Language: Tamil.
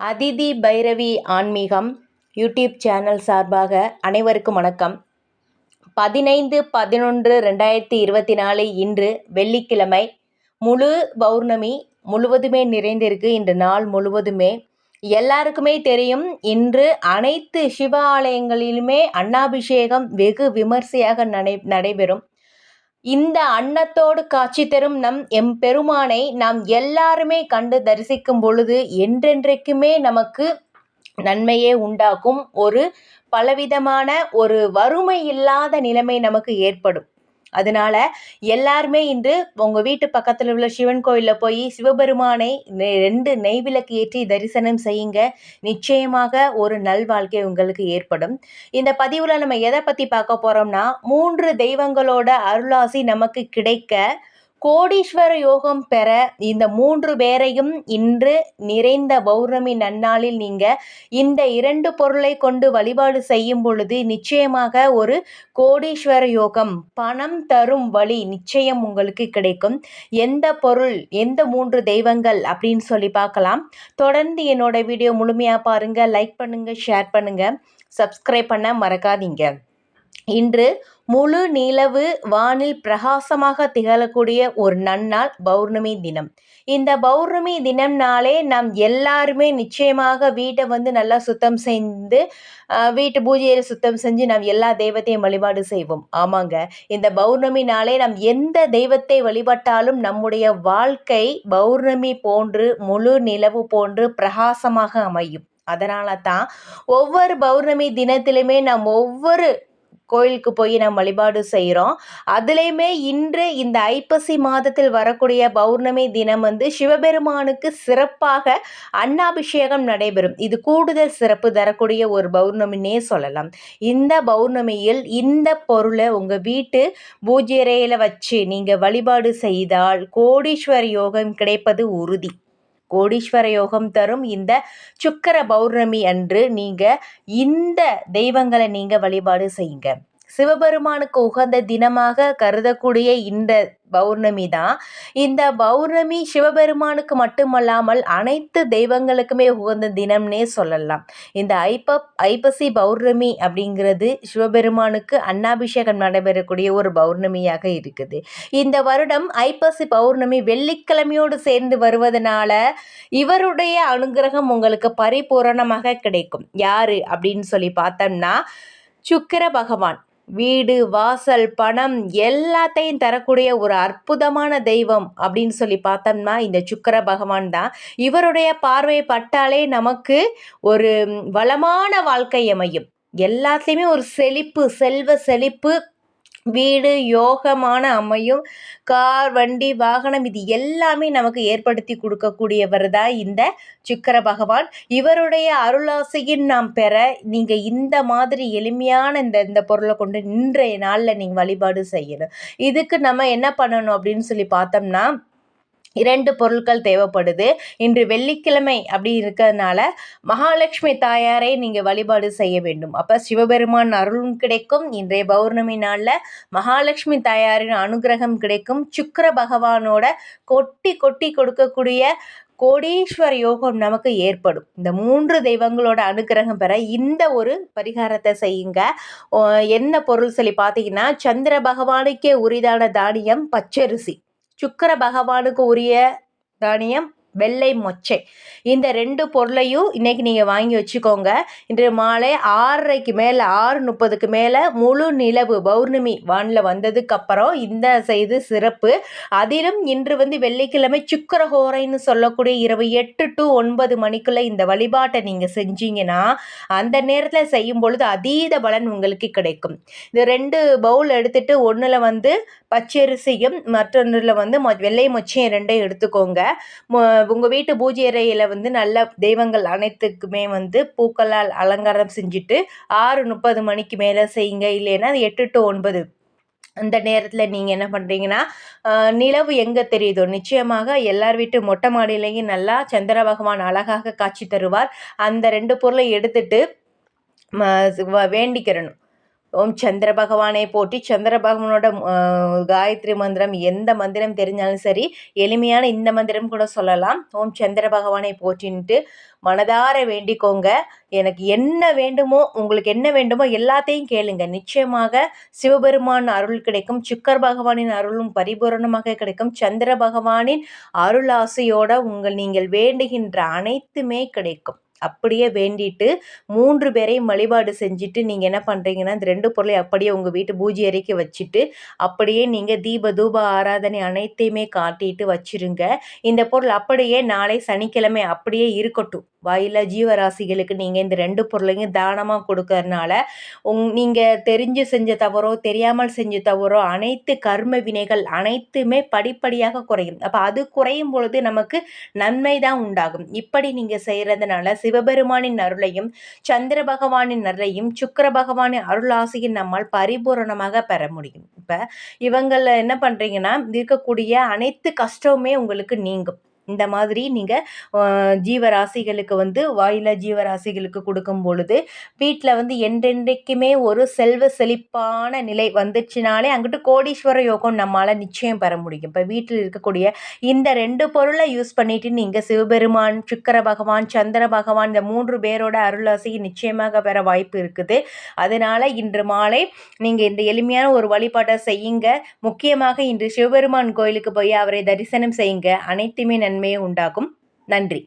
அதிதி பைரவி ஆன்மீகம் யூடியூப் சேனல் சார்பாக அனைவருக்கும் வணக்கம். பதினைந்து பதினொன்று ரெண்டாயிரத்தி இருபத்தி நாலு இன்று வெள்ளிக்கிழமை முழு பௌர்ணமி முழுவதுமே நிறைந்திருக்கு. இன்று நாள் முழுவதுமே எல்லாருக்குமே தெரியும். இன்று அனைத்து சிவ ஆலயங்களிலுமே அன்னாபிஷேகம் வெகு விமர்சையாக நடை நடைபெறும். இந்த அன்னத்தோடு காட்சி தரும் நம் எம்பெருமானை நாம் எல்லாருமே கண்டு தரிசிக்கும் பொழுது என்றென்றைக்குமே நமக்கு நன்மையே உண்டாக்கும் ஒரு பலவிதமான ஒரு வறுமை இல்லாத நிலைமை நமக்கு ஏற்படும். அதனால எல்லாருமே இன்று உங்கள் வீட்டு பக்கத்தில் உள்ள சிவன் கோயிலில் போய் சிவபெருமானை ரெண்டு நெய் விளக்கு ஏற்றி தரிசனம் செய்யுங்க. நிச்சயமாக ஒரு நல்வாழ்க்கை உங்களுக்கு ஏற்படும். இந்த பதிவில் நம்ம எதை பற்றி பார்க்க போகிறோம்னா மூன்று தெய்வங்களோட அருளாசி நமக்கு கிடைக்க கோடீஸ்வர யோகம் பெற இந்த மூன்று பேரையும் இன்று நிறைந்த பௌர்ணமி நன்னாளில் நீங்கள் இந்த இரண்டு பொருளை கொண்டு வழிபாடு செய்யும் பொழுது நிச்சயமாக ஒரு கோடீஸ்வர யோகம் பணம் தரும் வழி நிச்சயம் உங்களுக்கு கிடைக்கும். எந்த பொருள் எந்த மூன்று தெய்வங்கள் அப்படின்னு சொல்லி பார்க்கலாம். தொடர்ந்து என்னோட வீடியோ முழுமையாக பாருங்கள் லைக் பண்ணுங்கள் ஷேர் பண்ணுங்கள் சப்ஸ்கிரைப் பண்ண மறக்காதீங்க. இன்று முழு நிலவு வானில் பிரகாசமாக திகழக்கூடிய ஒரு நன்னாள் பௌர்ணமி தினம். இந்த பௌர்ணமி தினம்னாலே நம் எல்லாருமே நிச்சயமாக வீட்டை வந்து நல்லா சுத்தம் செய்து வீட்டு பூஜையை சுத்தம் செஞ்சு நாம் எல்லா தெய்வத்தையும் வழிபாடு செய்வோம். ஆமாங்க. இந்த பௌர்ணமி நாளே நாம் எந்த தெய்வத்தை வழிபட்டாலும் நம்முடைய வாழ்க்கை பௌர்ணமி போன்று முழு நிலவு போன்று பிரகாசமாக அமையும். அதனால தான் ஒவ்வொரு பௌர்ணமி தினத்திலுமே நாம் ஒவ்வொரு கோயிலுக்கு போய் நம்ம வழிபாடு செய்கிறோம். அதுலேயுமே இன்று இந்த ஐப்பசி மாதத்தில் வரக்கூடிய பௌர்ணமி தினம் வந்து சிவபெருமானுக்கு சிறப்பாக அன்னாபிஷேகம் நடைபெறும். இது கூடுதல் சிறப்பு தரக்கூடிய ஒரு பௌர்ணமின்னே சொல்லலாம். இந்த பௌர்ணமியில் இந்த பொருளை உங்கள் வீட்டு பூஜை அறையில் வச்சு நீங்கள் வழிபாடு செய்தால் கோடீஸ்வர யோகம் கிடைப்பது உறுதி. கோடீஸ்வர யோகம் தரும். இந்த சுக்கர பௌர்ணமி அன்று நீங்கள் இந்த தெய்வங்களை நீங்கள் வழிபாடு செய்யுங்க. சிவபெருமானுக்கு உகந்த தினமாக கருதக்கூடிய இந்த பௌர்ணமி தான். இந்த பௌர்ணமி சிவபெருமானுக்கு மட்டுமல்லாமல் அனைத்து தெய்வங்களுக்குமே உகந்த தினம்னே சொல்லலாம். இந்த ஐப்ப ஐப்பசி பௌர்ணமி அப்படிங்கிறது சிவபெருமானுக்கு அன்னாபிஷேகம் நடைபெறக்கூடிய ஒரு பௌர்ணமியாக இருக்குது. இந்த வருடம் ஐப்பசி பௌர்ணமி வெள்ளிக்கிழமையோடு சேர்ந்து வருவதனால இவருடைய அனுகிரகம் உங்களுக்கு பரிபூரணமாக கிடைக்கும். யாரு அப்படின்னு சொல்லி பார்த்தோம்னா சுக்கர பகவான். வீடு வாசல் பணம் எல்லாத்தையும் தரக்கூடிய ஒரு அற்புதமான தெய்வம் அப்படின்னு சொல்லி பார்த்தோம்னா இந்த சுக்கர பகவான் தான். இவருடைய பார்வை பட்டாலே நமக்கு ஒரு வளமான வாழ்க்கை அமையும். எல்லாத்துலேயுமே ஒரு செழிப்பு செல்வ செழிப்பு வீடு யோகமான அமையும் கார் வண்டி வாகனம் இது எல்லாமே நமக்கு ஏற்படுத்தி கொடுக்கக்கூடியவர் தான் இந்த சுக்கர பகவான். இவருடைய அருளாசையின் நாம் பெற நீங்கள் இந்த மாதிரி எளிமையான இந்த இந்த பொருளை கொண்டு இன்றைய நாளில் நீங்கள் வழிபாடு செய்யணும். இதுக்கு நம்ம என்ன பண்ணணும் அப்படின்னு சொல்லி பார்த்தோம்னா இரண்டு பொருட்கள் தேவைப்படுது. இன்று வெள்ளிக்கிழமை அப்படி இருக்கிறதுனால மகாலட்சுமி தாயாரை நீங்கள் வழிபாடு செய்ய வேண்டும். அப்போ சிவபெருமான் அருளும் கிடைக்கும். இன்றைய பௌர்ணமி நாளில் மகாலட்சுமி தாயாரின் அனுகிரகம் கிடைக்கும். சுக்கர பகவானோட கொட்டி கொட்டி கொடுக்கக்கூடிய கோடீஸ்வர யோகம் நமக்கு ஏற்படும். இந்த மூன்று தெய்வங்களோட அனுகிரகம் பெற இந்த ஒரு பரிகாரத்தை செய்யுங்க. என்ன பொருள் சொல்லி பார்த்தீங்கன்னா சந்திர பகவானுக்கே உரிதான தானியம் பச்சரிசி. சுக்கர பகவானுக்கு உரிய தானியம் வெள்ளை மொச்சை. இந்த ரெண்டு பொருளையும் இன்றைக்கி நீங்கள் வாங்கி வச்சுக்கோங்க. இன்று மாலை ஆறரைக்கு மேலே ஆறு முப்பதுக்கு மேலே முழு நிலவு பௌர்ணமி வானில் வந்ததுக்கப்புறம் இந்த செய்து சிறப்பு. அதிலும் இன்று வந்து வெள்ளிக்கிழமை சுக்கரஹோரைன்னு சொல்லக்கூடிய இரவு எட்டு டு ஒன்பது மணிக்குள்ளே இந்த வழிபாட்டை நீங்கள் செஞ்சீங்கன்னா அந்த நேரத்தில் செய்யும் பொழுது அதீத பலன் உங்களுக்கு கிடைக்கும். இந்த ரெண்டு பவுல் எடுத்துகிட்டு ஒன்றில் வந்து பச்சரிசியும் மற்றொன்றில் வந்து வெள்ளை மொச்சையும் ரெண்டையும் எடுத்துக்கோங்க. உங்கள் வீட்டு பூஜை அறையில் வந்து நல்ல தெய்வங்கள் அனைத்துக்குமே வந்து பூக்களால் அலங்காரம் செஞ்சுட்டு ஆறு முப்பது மணிக்கு மேலே செய்யுங்க. இல்லைன்னா எட்டு டு ஒன்பது. அந்த நேரத்தில் நீங்கள் என்ன பண்ணுறீங்கன்னா நிலவு எங்கே தெரியுதோ? நிச்சயமாக எல்லார் வீட்டு மொட்டை மாடியிலையும் நல்லா சந்திர பகவான் அழகாக காட்சி தருவார். அந்த ரெண்டு பொருளை எடுத்துட்டு வேண்டிக்கிறணும். ஓம் சந்திர பகவானை போட்டி சந்திர பகவானோட காயத்ரி மந்திரம் எந்த மந்திரம் தெரிஞ்சாலும் சரி எளிமையான இந்த மந்திரம் கூட சொல்லலாம். ஓம் சந்திர பகவானை போற்றின்ட்டு மனதார வேண்டிக்கோங்க. எனக்கு என்ன வேண்டுமோ உங்களுக்கு என்ன வேண்டுமோ எல்லாத்தையும் கேளுங்க. நிச்சயமாக சிவபெருமான் அருள் கிடைக்கும் சுக்கர் பகவானின் அருளும் பரிபூரணமாக கிடைக்கும். சந்திர பகவானின் அருள் ஆசையோட உங்கள் நீங்கள் வேண்டுகின்ற அனைத்துமே கிடைக்கும். அப்படியே வேண்டிட்டு மூன்று பேரையும் வழிபாடு செஞ்சுட்டு நீங்கள் என்ன பண்ணுறீங்கன்னா இந்த ரெண்டு பொருளையும் அப்படியே உங்கள் வீட்டு பூஜை அறைக்கு வச்சுட்டு அப்படியே நீங்கள் தீப தூப ஆராதனை அனைத்தையுமே காட்டிட்டு வச்சிருங்க. இந்த பொருள் அப்படியே நாளை சனிக்கிழமை அப்படியே இருக்கட்டும். வாயில ஜீவராசிகளுக்கு நீங்கள் இந்த ரெண்டு பொருளையும் தானமாக கொடுக்கறனால உங் நீங்கள் தெரிஞ்சு செஞ்ச தவறோ தெரியாமல் செஞ்ச தவறோ அனைத்து கர்ம வினைகள் அனைத்துமே படிப்படியாக குறையும். அப்போ அது குறையும் பொழுது நமக்கு நன்மை தான் உண்டாகும். இப்படி நீங்கள் செய்கிறதுனால சிவபெருமானின் அருளையும் சந்திர பகவானின் அருளையும் சுக்கர பகவானின் அருள் நம்மால் பரிபூரணமாக பெற முடியும். இப்போ இவங்கள என்ன பண்ணுறீங்கன்னா இருக்கக்கூடிய அனைத்து கஷ்டமுமே உங்களுக்கு நீங்கும். இந்த மாதிரி நீங்கள் ஜீவராசிகளுக்கு வந்து வாயில ஜீவராசிகளுக்கு கொடுக்கும் பொழுது வீட்டில் வந்து என்றென்றைக்குமே ஒரு செல்வ செழிப்பான நிலை வந்துச்சுனாலே அங்கிட்டு கோடீஸ்வர யோகம் நம்மளால் நிச்சயம் பெற முடியும். இப்போ வீட்டில் இருக்கக்கூடிய இந்த ரெண்டு பொருளை யூஸ் பண்ணிட்டு நீங்கள் சிவபெருமான் சுக்கர பகவான் சந்திர பகவான் இந்த மூன்று பேரோட அருளாசையை நிச்சயமாக பெற வாய்ப்பு இருக்குது. அதனால் இன்று மாலை நீங்கள் இந்த எளிமையான ஒரு வழிபாட்டை செய்யுங்க. முக்கியமாக இன்று சிவபெருமான் கோயிலுக்கு போய் அவரை தரிசனம் செய்யுங்க. அனைத்துமே நன்மையை உண்டாகும் நன்றி.